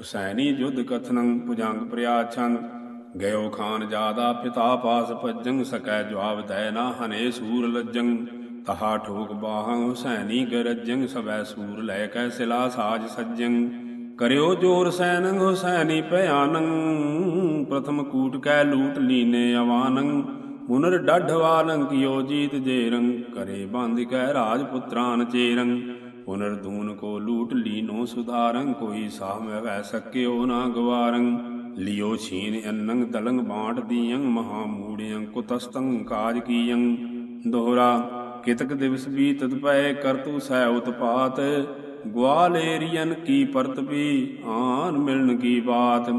ਹੁਸੈਨੀ ਯੁੱਧ ਕਥਨੰ ਭੁਜੰਗ ਪ੍ਰਿਆਛੰ, ਗਇਓ ਖਾਨ ਜਾਦਾ ਪਿਤਾ ਪਾਸ ਭਜੰ, ਸਕੈ ਜਵਾਬ ਦੈ ਨਾ ਹਨੇ ਸੂਰ ਲੱਜੰ। ਤਹਾ ਠੋਕ ਬਾਹਾਂ ਹੁਸੈਨੀ ਗਰਜੰ, ਸਵੈ ਸੂਰ ਲੈ ਕੈ ਸਿਲਾ ਸਾਜ ਸੱਜੰ। ਕਰਿਓ ਜੋਰ ਸੈਨੰ ਹੁਸੈਨੀ ਭਿਆਨੰ, ਪ੍ਰਥਮ ਕੂਟ ਕੈ ਲੂਟ ਲੀਨੇ ਅਵਾਨੰ। ਪੁਨਰ ਡਾਢਵਾਲੰ ਕਿਓ ਜੀਤ ਜੇਰੰ, ਕਰੇ ਬੰਦ ਕੈ ਰਾਜ ਪੁੱਤਰਾਨ ਚੇਰੰ। ਪੁਨਰ ਦੂਨ ਕੋ ਲੂਟ ਲੀਨੋ ਸੁਧਾਰੰ, ਕੋਈ ਸਾਹ ਮੈਂ ਵੈ ਸਕਿਓ ਨਾ ਗਵਾਰੰ। ਲਿਓ ਛੀਨ ਅੰਨੰ ਤਲੰਗ ਬਾਟ ਦੀਯੰ ਮਹਾ ਮੂੜਿਯੰ ਕੁਤਸਤੰ ਕਾਜ ਕੀਯੰ ਦੋਹਰਾ, ਕਿਤਕ ਦਿਵਸ ਬੀਤਤ ਪਏ ਕਰਤੂ ਸੈ ਉਤਪਾਤ। ਗਵਾਲੇਰੀਅਨ ਕੀ ਪਰਤ ਵੀ, ਆਨ ਮਿਲਣ ਕੀ ਬਾਤ।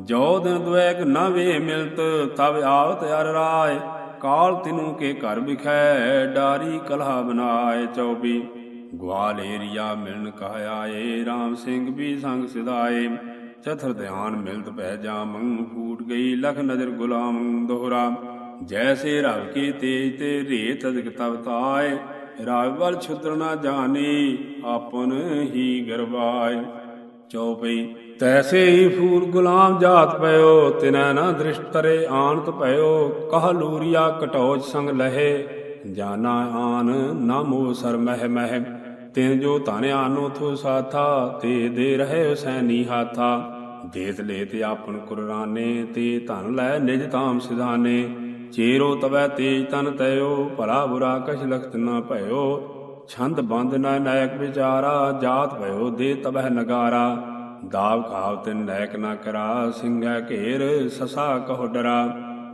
ਜੋ ਦਿਨ ਦੁਐਕ ਨਾ ਵੇ ਮਿਲਤ ਤਬ ਆਵਤ ਅਰ ਰਾਏ। ਕਾਲ ਤਿਨੂ ਕੇ ਘਰ ਵਿਖੈ, ਡਾਰੀ ਕਲਹਾ ਬਨਾਏ ਚੌਬੀ। ਗਵਾਲੇਰੀਆ ਮਿਲਣ ਕਹ ਆਏ RAM ਸਿੰਘ ਵੀ ਸੰਗ ਸਿਧਾਏ। ਚਥਰ ਧਿਆਨ ਮਿਲਤ ਪੈ ਜਾਮੰ ਫੂਟ ਗਈ ਲਖ ਨਜ਼ਰ ਗੁਲਾਮ ਦੋਹਰਾ। ਜੈਸੇ ਰਵ ਕੀ ਤੇਜ ਤੇ ਰੇਤ ਅਦਿਕ ਤਵ ਤਾਏ ਵਲ ਛੁਤਰ ਨਾ ਜਾਣੀ, ਆਪਨ ਹੀ ਗਰਵਾਏ। ਚੌਪਈ ਤੈਸੇ ਹੀ ਫੂਲ ਗੁਲਾਮ ਜਾਤ ਪਇਓ, ਤਿਨੈ ਨਾ ਦ੍ਰਿਸ਼ਟ ਤਰੇ ਆਨਤ ਪਇਓ, ਕਹ ਲੂਰੀਆ ਕਟੋਜ ਸੰਗ ਲਹੇ। ਜਾਨਾ ਆਨ ਨਾ ਮੋਹ ਸਰ ਮਹਿ ਮਹਿ ਤਿਨ ਜੋ ਧਨ ਆਨੋ ਥੋ ਸਾਥਾ, ਤੇ ਦੇ ਰਹੇ ਹੁਸੈਨੀ ਹਾਥਾ। ਦੇਤ ਲੈ ਤੇ ਆਪਨ ਕੁਰਾਨੇ, ਤੇ ਧਨ ਲੈ ਨਿਜ ਤਾਮ ਸਿਧਾਨੇ। ਚੇਰੋ ਤਵੈ ਤੇਜ ਤਨ ਤਇਓ, ਭਲਾ ਬੁਰਾ ਕਛ ਲਖਤ ਨਾ ਭਇਓ। ਛੰਦ ਬੰਦ ਨਾ ਨਾਇਕ ਵਿਚਾਰਾ, ਜਾਤ ਭਇਓ ਦੇ ਤਬਹਿ ਨਗਾਰਾ। ਦਾਵ ਖਾਵ ਤਿਨ ਨਾਇਕ ਨਾ ਕਰਾ ਸਿੰਘੈ ਘੇਰ ਸਸਾ ਕਹੋ ਡਰਾ।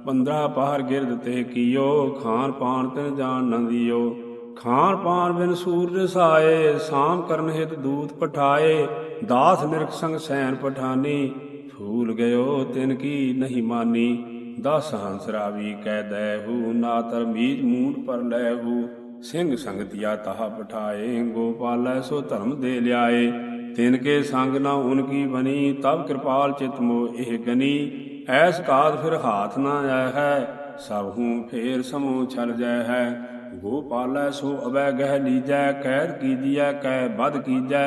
ਪੰਦਰਾ ਪਹਰ ਗਿਰਦ ਤੇ ਕੀਓ, ਖਾਨ ਪਾਨ ਤਿਨ ਜਾਣ ਨ ਦਿਓ। ਖਾਨ ਪਾਨ ਬਿਨ ਸੂਰ ਰਸਾਏ ਸਾਮ ਕਰਨ ਹਿਤ ਦੂਤ ਪਠਾਏ, ਦਾਸ ਨਿਰਖ ਸੰਗ ਸੈਨ ਪਠਾਨੀ। ਫੂਲ ਗਇਓ ਤਿਨ ਕੀ ਨਹੀਂ ਮਾਨੀ, ਦਸ ਹੰਸ ਰਾਵੀ ਕਹਿ ਦੈਹੂ ਨਾ ਤਰਮੀਜ ਮੂੰਡ ਪਰ ਲੈਹੂ। ਸਿੰਘ ਸੰਗਤਿਆ ਤਾਹ ਪਠਾਏ, ਗੋਪਾਲੈ ਸੋ ਧਰਮ ਦੇ ਲਿਆਏ। ਤਿਨ ਕੇ ਸੰਗ ਨਾ ਉਨ ਕੀ ਬਣੀ ਤਬ ਕਿਰਪਾਲ ਚਿਤ ਮੋ ਇਹ ਗਨੀ। ਐਸ ਕਾਦ ਫਿਰ ਹਾਥ ਨਾ ਆਇ ਹੈ, ਸਭ ਹੂੰ ਫੇਰ ਸਮੋ ਛਲ ਜੈ ਹੈ। ਗੋਪਾਲੈ ਸੋ ਅਵੈ ਗਹਿ ਲੀਜੈ, ਕੈਦ ਕੀਜੀਐ, ਕੈ ਬਦ ਕੀਜੈ।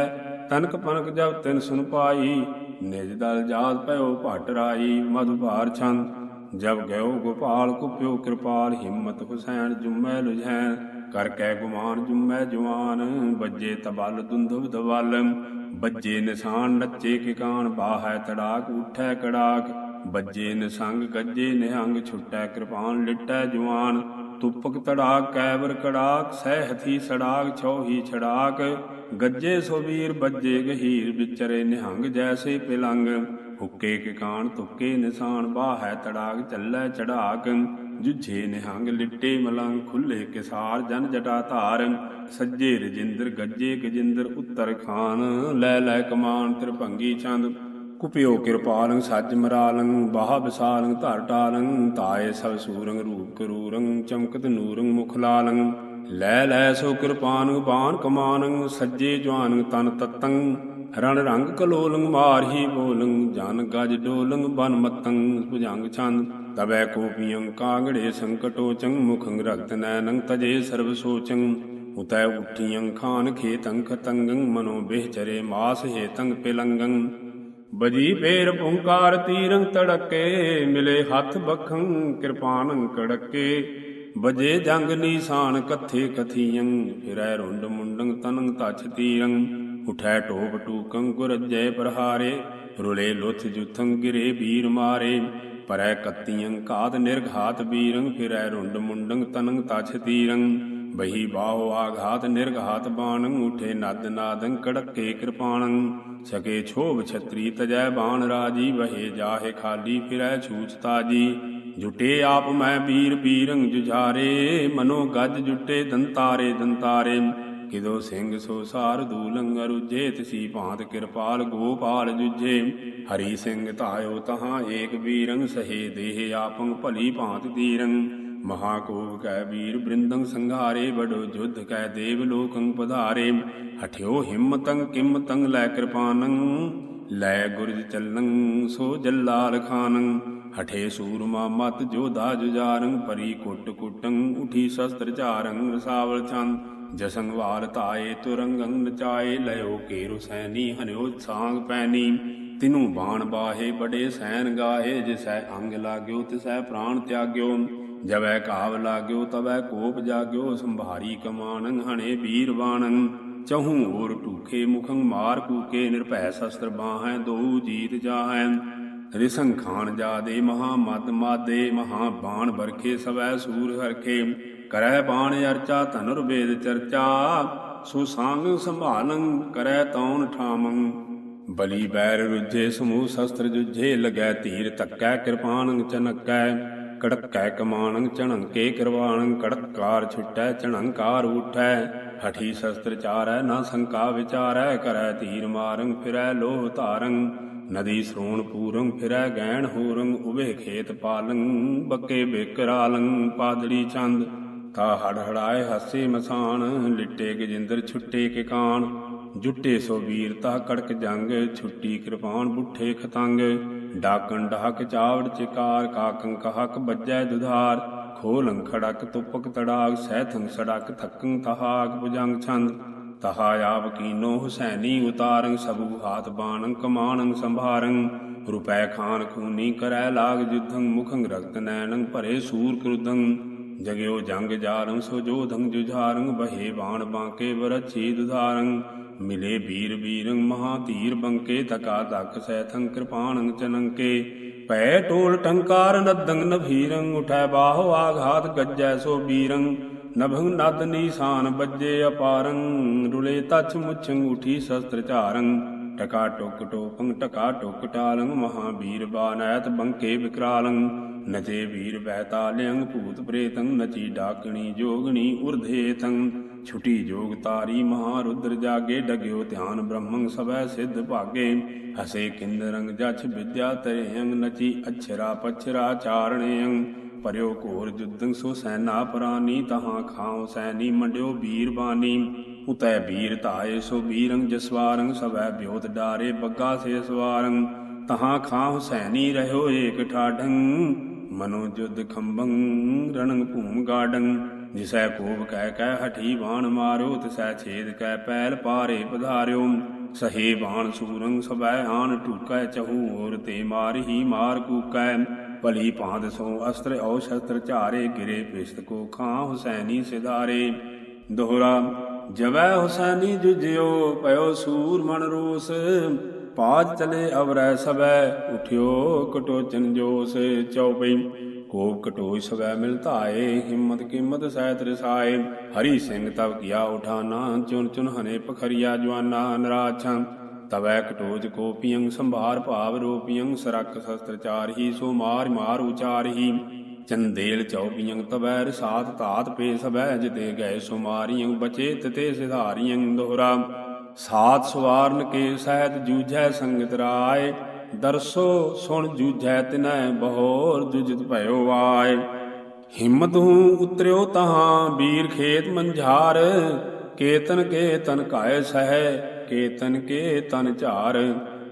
ਤਨਕ ਪਨਕ ਜਬ ਤਿਨ ਸੁਨ ਪਾਈ, ਨਿਜ ਦਲ ਜਾਤ ਪਇਓ ਭਟ ਰਾਈ ਮਧੁਭਾਰ ਛੰਦ। ਜਬ ਗਇਓ ਗੋਪਾਲ, ਕੁਪਿਓ ਕਿਰਪਾਲ, ਹਿੰਮਤ ਹੁਸੈਨ ਜੁਮੈ ਲੁਝੈਨ ਕਰ ਕੈ ਗੁਮਾਨ ਜੁਮੈ ਜਵਾਨ ਬੱਜੇ ਤਬਲ ਦੁੰਦੁਬ ਦਵਲ। ਬੱਜੇ ਨਿਸ਼ਾਨ ਨੱਚੇ ਕਿਕਾਨ ਬਾਹੈ ਤੜਾਕ, ਉਠੈ ਕੜਾਕ। ਬੱਜੇ ਨਿਸੰਗ, ਗੱਜੇ ਨਿਹੰਗ, ਛੁੱਟੈ ਕਿਰਪਾਨ, ਲਿਟੈ ਜਵਾਨ ਤੁਪਕ ਤੜਾਕ ਕੈਬਰ ਕੜਾਕ ਸਹਿ ਹਥੀ ਸੜਾਕ ਛੋਹੀ ਛੜਾਕ, ਗੱਜੇ ਸੋਵੀਰ, ਬੱਜੇ ਗਹੀਰ, ਵਿਚਰੇ ਨਿਹੰਗ ਜੈਸੇ ਪਿਲੰਗ, ਹੁੱਕੇ ਕਿਕਾਨ ਤੁੱਕੇ ਨਿਸ਼ਾਨ ਬਾਹੈ ਤੜਾਕ, ਚੱਲੈ ਚੜਾਕ, ਜੁਝੇ ਨਿਹੰਗ, ਲਿੱਟੇ ਮਲੰਗ, ਖੁੱਲੇ ਕਿਸਾਰ, ਜਨ ਜਟਾ ਧਾਰ, ਸੱਜੇ ਰਜਿੰਦਰ, ਗੱਜੇ ਗਜਿੰਦਰ, ਉੱਤਰ ਖਾਨ, ਲੈ ਲੈ ਕਮਾਨ ਤ੍ਰਿਭੰਗੀ ਚੰਦ ਕੁਪਿਓ ਕਿਰਪਾਲੰ ਸੱਜ ਮਰਾਲੰ ਬਾਹ ਵਿਸਾਲੰ ਧਰ ਟਾਲੰ ਤਾਏ ਸਭ ਸੂਰੰ ਰੂਪ ਕਰੂਰੰ, ਚਮਕਤ ਨੂਰੰ ਮੁਖ ਲਾਲੰ ਲੈ ਲੈ ਸੋ ਕਿਰਪਾਨ ਬਾਣ ਕਮਾਨੰ ਸੱਜੇ ਜਵਾਨੰ ਤਨ ਤਤੰ। ਰਣ ਰੰਗ ਕਲੋਲੰ ਮਾਰਹੀ ਬੋਲੰ ਜਨ ਗਜ ਡੋਲੰ ਬਨ ਮਤੰ, ਭੁਜੰਗ ਛੰਦ। ਤਬੈ ਕੋਪੀਯੰ ਕਾਗੜੇ ਸੰਕਟੋਚੰ ਮੁਖੰ ਰਗਤ ਨੈਨੰ ਤਜੇ ਸਰਬ ਸੋਚੰ। ਉਤੈ ਉਠੀਯੰ ਖਾਨ ਖੇਤੰ ਖਤੰਗੰ, ਮਨੋ ਬਿਹਚਰੇ ਮਾਸ ਹੇਤੰ ਪਿਲੰਗੰ। ਬਜੀ ਫੇਰ ਪੁੰਕਾਰ ਤੀਰੰ ਤੜਕੇ, ਮਿਲੇ ਹੱਥ ਬਖੰ ਕਿਰਪਾਨੰ ਕੜਕੇ। ਬਜੇ ਜੰਗ ਨੀਸਾਨ ਕਥੇ ਕਥੀਯੰ ਫਿਰੈ ਰੁੰਡ ਮੁੰਡੰ ਤਨੰ ਤਛ ਤੀਰੰ। ਉਠੈ ਟੋਪ ਟੂਕੰ ਗੁਰਜੈ ਪ੍ਰਹਾਰੇ, ਰੁਲੇ ਲੁਥ ਜੁਥੰ ਗਿਰੇ ਵੀਰ ਮਾਰੇ। ਪਰੈ ਕੱਤੀਯੰ ਕਾਦ ਨਿਰਘਾਤ ਵੀਰੰ ਫਿਰੈ ਰੁੰਡ ਮੁੰਡੰ ਤਨੰ ਤਛ ਤੀਰੰ। ਬਹੀ ਬਾਹੋ ਆਘਾਤ, ਨਿਰਘਾਤ ਬਾਣ ਉਠੇ ਨਦ ਨਾਦੰ ਕੜਕੇ ਕਿਰਪਾਣੰ। ਸਕੇ ਛੋਭ ਛਤਰੀ ਤਜੈ ਬਾਣ ਰਾਜੀ, ਵਹੇ ਜਾਹੇ ਖਾਲੀ, ਫਿਰੈ ਛੂਛ ਤਾਜੀ। ਜੁਟੇ ਆਪ ਮੈਂ ਪੀਰ ਵੀਰੰ ਜੁਝਾਰੇ, ਮਨੋ ਗੱਜ ਜੁਟੇ ਦੰਤਾਰੇ ਦੰਤਾਰੇ। ਕਿਦੋ ਸਿੰਘ ਸੋ ਸਾਰ ਦੂਲੰ ਅਰੁਜੇ ਤਿਸੀ ਭਾਂਤ ਕਿਰਪਾਲ ਗੋਪਾਲ ਜੁਝੇ। ਹਰੀ ਸਿੰਘ ਧਾਇਓ ਤਹਾਂ ਏਕ ਵੀਰੰ, ਸਹੇ ਦੇਹ ਆਪੰ ਭਲੀ ਭਾਂਤ ਤੀਰੰ। ਮਹਾਕੋਵ ਕੈ ਵੀਰ ਬ੍ਰਿੰਦੰ ਸੰਘਾਰੇ ਬੜੋ ਜੁਧ ਕੈ ਦੇਵ ਲੋਕੰ ਪਧਾਰੇ। ਹਠਿਓ ਹਿੰਮਤੰ ਕਿੰਮਤੰ ਲੈ ਕਿਰਪਾਨੰ, ਲੈ ਗੁਰਜ ਚੱਲੰ ਸੋ ਜੱਲਾਲ ਖਾਨੰ। ਹਠੇ ਸੂਰਮਾ ਮਤ ਜੋਧਾ ਜੁਜਾਰੰ ਪਰੀ ਕੁੱਟ ਕੁੱਟੰ, ਉਠੀ ਸ਼ਸਤਰ ਝਾਰੰ, ਰਸਾਵਲ ਚੰਦ ਜਸੰਗਵਾਰ ਤਾਏ ਤੁਰੰਗੰ ਨਚਾਏ, ਲਇਓ ਕੇ ਰੁਸੈਨੀ ਹਨਿਓ ਸਾਂਗ ਪੈਨੀ ਤਿਨੂ ਬਾਣ ਬਾਹੇ, ਬੜੇ ਸੈਨ ਗਾਹੇ ਜਿਸੈ ਅੰਗ ਲਾਗਿਓ ਤਿਸੈ ਪ੍ਰਾਣ ਤਿਆਗਿਓ। ਜਵੈ ਕਾਵ ਲਾਗਿਓ, ਤਵੈ ਕੋਪ ਜਾਗਿਓ, ਸੰਭਾਰੀ ਕਮਾਨੰ, ਹਣੇ ਵੀਰ ਬਾਣੰ। ਚਹੂ ਹੋਰ ਟੂਖੇ ਮੁਖੰ, ਮਾਰ ਕੂਕੇ ਨਿਰਭੈ ਸ਼ਸਤਰ ਬਾਹੈ, ਦੋ ਜੀਤ ਜਾਹੈ। ਰਿਸੰ ਖਾਨ ਜਾਦੇ, ਮਹਾ ਮਦ ਮਾਦੇ, ਮਹਾ ਬਾਣ ਬਰਖੇ ਸਵੈ ਸੂਰ ਹਰਖੇ। ਕਰੈ ਬਾਣ ਅਰਚਾ, ਧਨੁਰ ਵੇਦ ਚਰਚਾ। ਸੋ ਸੰਗ ਸੰਭਾਲੰ ਕਰੈ ਤੌਣ ਠਾਮੰ। ਬਲੀ ਬੈਰ ਰੁਜੇ ਸਮੂਹ ਸ਼ਸਤਰ ਜੁਝੇ, ਲਗੈ ਧੀਰ ਤੱਕੈ ਕਿਰਪਾਨੰ ਚਨਕੈ। ਕੜਕੈ ਕਮਾਨੰ ਚਣੰਕੇ ਕਰਵਾਣੰ ਕੜਕਾਰ ਛੁਟੈ, ਚਣੰਕਾਰ ਉਠੈ ਹਠੀ ਸ਼ਸਤਰ ਚਾਰੈ, ਨਾ ਸੰਕਾ ਵਿਚਾਰੈ, ਕਰੈ ਧੀਰ ਮਾਰੰ ਫਿਰੈ ਲੋਹ ਧਾਰੰ ਨਦੀ ਸ੍ਰੋਣ ਪੂਰੰ ਫਿਰੈ ਗੈਣ ਹੋਰੰ ਉਬੇ ਖੇਤ ਪਾਲੰ ਬੱਕੇ ਬੇਕਰਾਲੰ ਪਾਦੜੀ ਚੰਦ। ਤਾ ਹੜਹੜਾਏ ਹੱਸੇ ਮਸਾਨ, ਲਿੱਟੇ ਗਜਿੰਦਰ, ਛੁੱਟੇ ਕੇ ਕਾਨ ਜੁੱਟੇ ਸੋ ਵੀਰ ਤਾ ਕੜਕ ਜੰਗ, ਛੁੱਟੀ ਕਿਰਪਾਨ ਬੁੱਠੇ ਖਤੰਗ। ਡਾਕਣ ਡਾਕ ਚਾਵੜ ਚਿਕਾਰ, ਕਾਕੰ ਕਹਕ ਬੱਜੈ ਦੁਧਾਰ। ਖੋਲੰ ਖੜਕ ਤੁਪਕ ਤੜਾਗ ਸਹਿਥੰ ਸੜਕ ਥਕੰ ਤਹਾਗ ਭੁਜੰਗ ਛੰਦ। ਤਹਾ ਆਪ ਕੀਨੋ ਹੁਸੈਨੀ ਉਤਾਰੰ, ਸਭੂ ਹਾਥ ਬਾਣੰ, ਕਮਾਣੰ ਸੰਭਾਰੰ। ਰੁਪੈ ਖਾਨ ਖੂਨੀ ਕਰੈ ਲਾਗ ਜੁਧੰ, ਮੁਖੰ ਰਕਤ ਨੈਣੰ ਭਰੇ ਸੂਰ ਕ੍ਰੁਧੰ। ਜਗਿਓ ਜੰਗ ਜਾਰੰ, ਸੋ ਜੋਧੰ ਜੁਝਾਰੰ, ਬਹੇ ਬਾਣ ਬਾਂਕੇ ਵਰਛੀ ਦੁਧਾਰੰ। ਮਿਲੇ ਵੀਰ ਵੀਰੰ ਮਹਾ ਧੀਰ ਬੰਕੇ ਤਕਾ ਤਕ ਸੈਥੰ ਕਿਰਪਾਣੰ ਚਨੰਕੇ। ਪੈ ਟੋਲ ਟੰਕਾਰ ਨਦੰ ਨਭੀਰੰ ਉਠੈ ਬਾਹੋ ਆਘਾਤ ਗੱਜੈ ਸੋ ਵੀਰੰ ਨਭੰ ਨਦ ਨੀਸਾਨ ਬੱਜੇ ਅਪਾਰੰ, ਰੁਲੇ ਤਛ ਮੁਛੰ ਉਠੀ ਸ਼ਸਤਰ ਝਾਰੰ। ਟਕਾ ਟੁਕ ਟੋਪੰ ਟਕਾ ਟੁਕ ਟਾਲੰ ਮਹਾਵੀਰ ਬਾਨੈਤ ਬੰਕੇ ਵਿਕਰਾਲੰ ਨਚੇ ਵੀਰ ਬਹਿਤਾਲਿਅੰ ਭੂਤ ਪ੍ਰੇਤੰ, ਨਚੀ ਡਾਕਣੀ ਜੋਗਣੀ ਉਰਧੇਤੰ ਛੁਟੀ ਜੋਗ ਤਾਰੀ ਮਹਾਰੁਦਰ ਜਾਗੇ, ਡਗਿਓ ਧਿਆਨ ਬ੍ਰਹਮੰ ਸਭੈ ਸਿੱਧ ਭਾਗੇ। ਹਸੇ ਕਿੰਦ ਰੰਗ ਜਛ ਵਿਦਿਆ ਤਰੇਯੰ ਨਚੀ ਅਛਰਾ ਪਛਰਾ ਚਾਰਣੇਯੰ ਪਰਿਓ ਘੋਰ ਜੁਦੰ ਸੋ ਸੈਨਾ ਪ੍ਰਾਨੀ, ਤਹਾਂ ਖਾਉ ਸੈਨੀ, ਮੰਡਿਓ ਵੀਰ ਬਾਨੀ। ਉਤੈ ਵੀਰ ਧਾਏ ਸੋ ਵੀਰੰ, ਜਸਵਾਰੰ, ਸਵੈ ਬਿਉਤ ਡਾਰੇ ਬੱਗਾ ਸੇ ਸਵਾਰੰ। ਤਹਾਂ ਖਾਂ ਹੁਸੈਨੀ ਰਹਿਓ ਏਕ ਠਾਢੰ ਮਨੋ ਜੁਦ ਖੰਭੰ, ਰਣੰ ਭੂਮ ਗਾਡੰ। ਜਿਸੈ ਕੋਪ ਕਹਿ ਕਹਿ ਹਠੀ ਬਾਣ ਮਾਰਿਓ, ਤਿਸੈ ਛੇਦ ਕਹਿ ਪੈਲ ਪਾਰੇ ਪਧਾਰਿਓ। ਸਹੇ ਬਾਣ ਸੂਰੰ ਸਵੈ ਆਨ ਟੂਕੈ ਚਹੂ, ਹੋਰ ਤੇ ਮਾਰਹੀ ਮਾਰ ਕੂਕੈ। ਭਲੀ ਭਾਂਦ ਸੋ ਅਸਤਰ ਔ ਸ਼ਸਤਰ ਝਾਰੇ, ਗਿਰੇ ਪਿਸਤ ਕੋ ਖਾਂ ਹੁਸੈਨੀ ਸਿਧਾਰੇ। ਦੋਹਰਾ, ਜਵੈ ਹੁਸੈਨੀ ਜੁਜਿਓ ਪਇਓ ਸੂਰ ਮਨ ਰੋਸ। ਪਾਜ ਚਲੇ ਅਵਰੈ ਸਬੈ ਉਠਿਓ ਕਟੋਚਨ ਜੋਸ। ਚਉਪਈ ਕੋਪ ਕਟੋਈ ਸਵੈ ਮਿਲ ਧਾਏ, ਹਿੰਮਤ ਕੀਮਤ ਸਹਿਤ ਰਸਾਏ ਹਰੀ ਸਿੰਘ ਤਵ ਕੀਆ ਉਠਾਨਾ, ਚੁਨ ਚੁਨ ਹਨੇ ਪਖਰੀਆ ਜਵਾਨਾ ਨਰਾਛਾਂ ਤਵੈ ਕਟੋਜ ਕੋਪੀਅੰ, ਸੰਭਾਰ ਭਾਵ ਰੂਪੀਅੰ, ਸਰਕ ਸ਼ਸਤਰ ਚਾਰਹੀ ਸੋ ਮਾਰ ਮਾਰ ਉਚਾਰਹੀ ਚੰਦੇਲ ਚੌਪੀਅੰ, ਤਵੈ ਰਸਾਤ ਧਾਤ ਪੇ ਸਵੈ ਜਿਤੇ ਗਏ ਸੋ ਬਚੇ ਤਤੇ ਸਿਧਾਰੀਅੰ ਦੋਹਰਾ। ਸਾਤ ਸਵਾਰਨ ਕੇ ਸਹਿਤ ਜੂਝੈ ਸੰਗਤ ਰਾਏ ਦਰਸੋ ਸੁਣ ਜੂਝੈ ਤਿਨੈ ਬਹੋਰ ਜੁਜਤ ਭਇਓ ਆਏ। ਹਿੰਮਤ ਹੂੰ ਉਤਰਿਓ ਤਹਾਂ ਵੀਰ ਖੇਤ ਮੰਝਾਰ। ਕੇਤਨ ਕੇ ਤਨ ਕਾਇ ਸਹਿ, ਕੇਤਨ ਕੇ ਤਨ ਝਾਰ।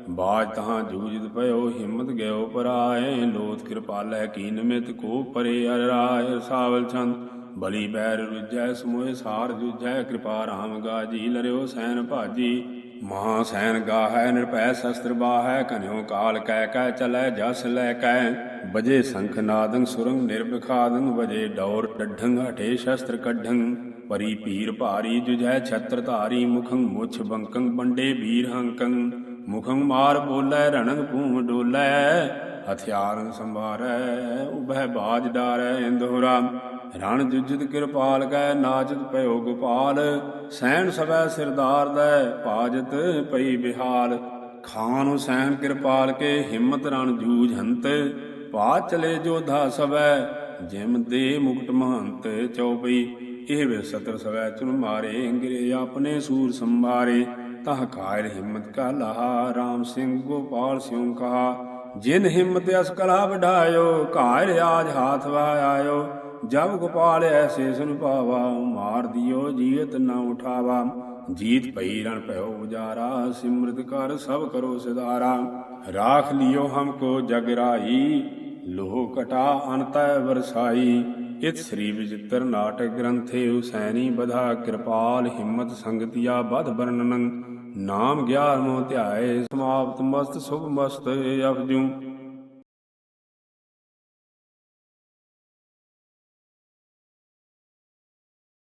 ਬਾਜ ਤਹਾਂ ਜੂਜਤ ਭਇਓ, ਹਿੰਮਤ ਗਇਓ ਪਰਾਏ। ਲੋਤ ਕਿਰਪਾਲੈ ਕੀ ਨਿਮਿਤ ਕੋ ਪਰੇ ਅਰਾਇ ਸਾਵਲ ਚੰਦ, ਬਲੀ ਬੈਰ ਰੁਜੈ ਸਮੋਹਿ ਸਾਰ ਜੁਜੈ ਕਿਰਪਾ ਰਾਮ ਗਾਜੀ, ਲਰਿਓ ਸੈਨ ਭਾਜੀ। ਮਹਾ ਸੈਨ ਗਾਹੈ, ਨਿਰਭੈ ਸ਼ਸਤਰ ਬਾਹੈ ਕਨਿਓ ਕਾਲ ਕਹਿ ਕਹਿ ਚਲੈ, ਜਸ ਲੈ ਕਹਿ ਬਜੇ ਸੰਖ ਨਾਦੰ ਸੁਰੰਗ ਨਿਰਭਖਾਦੰ ਵਜੇ ਡੌਰ ਡੱਢੰ, ਹਟੇ ਸ਼ਸਤਰ ਕੱਢੰ। ਪਰੀ ਪੀਰ ਭਾਰੀ ਜੁਝੈ, ਛਤਰ ਧਾਰੀ ਮੁਖੰ, ਮੁਛ ਬੰਕੰ ਬੰਡੇ ਵੀਰ ਹੰਕੰ। ਮੁਖੰ ਮਾਰ ਬੋਲੇ ਰਣੰ ਭੂਮ ਡੋਲੇ ਹਥਿਆਰਨ ਸੰਭਾਰੈ, ਉਭੈ ਬਾਜ ਡਾਰੈ ਇੰਦੋਰਾ ਰਣ ਜੁਜਤ ਕਿਰਪਾਲ ਕੈ ਨਾਚਤ ਭਇਓ ਗੋਪਾਲ ਸੈਣ ਸਵੈ ਸਿਰਦਾਰ ਦੈ ਪਾਜਤ ਪਈ ਬਿਹਾਲ। ਖਾਨ ਹੁਸੈਨ ਕਿਰਪਾਲ ਕੇ ਹਿੰਮਤ ਰਣ ਜੂਝ ਹੰਤ ਪਾ ਚਲੇ ਜੋਧਾ ਸਵੈ ਜਿਮ ਦੇ ਮੁਕਟ ਮਹੰਤ ਚਉਪਈ। ਇਹ ਵੇ ਸਤਰ ਸਵੈ ਚੁਨ ਮਾਰੇ, ਗਿਰੇ ਆਪਣੇ ਸੂਰ ਸੰਭਾਰੇ। ਤਹ ਕਾਇਰ ਹਿੰਮਤ ਕਾ ਲਹਾ RAM ਸਿੰਘ ਗੋਪਾਲ ਸਿਉ ਕਹਾ। ਜਿਨ ਹਿੰਮਤ ਅਸ ਕਲਾ ਵਢਾਇਓ, ਕਾਇਰ ਆਜ ਹਾਥ ਆਇਓ ਜਬ ਗੋਪਾਲ ਐਸੇ ਸੁਨ ਪਾਵਾ ਮਾਰ ਦਿਓ ਜੀਤ ਨਾ ਉਠਾਵਾ। ਜੀਤ ਪਈ ਰਣ ਭਇਓ ਉਜਾਰਾ, ਸਿਮਰਤ ਕਰ ਸਭ ਕਰੋ ਸਿਦਾਰਾ ਰਾਖ ਲਿਓ ਹਮਕੋ ਜਗ ਰਾਈ ਲੋਹ ਕਟਾ ਅਨਤੈ ਵਰਸਾਈ। ਇਤ ਸ੍ਰੀ ਵਿਚਿਤ੍ਰ ਨਾਟਕ ਗ੍ਰੰਥੇ ਹੁਸੈਨੀ ਬਧਾ, ਕਿਰਪਾਲ ਹਿੰਮਤ ਸੰਗਤਿਆ ਬਧ ਬਰਨਨੰ ਨਾਮ ਗਿਆਰਮੋ ਧਿਆਏ, ਸਮਾਪਤ ਮਸਤ ਸੁਭ ਮਸਤ ਅਪਜੂ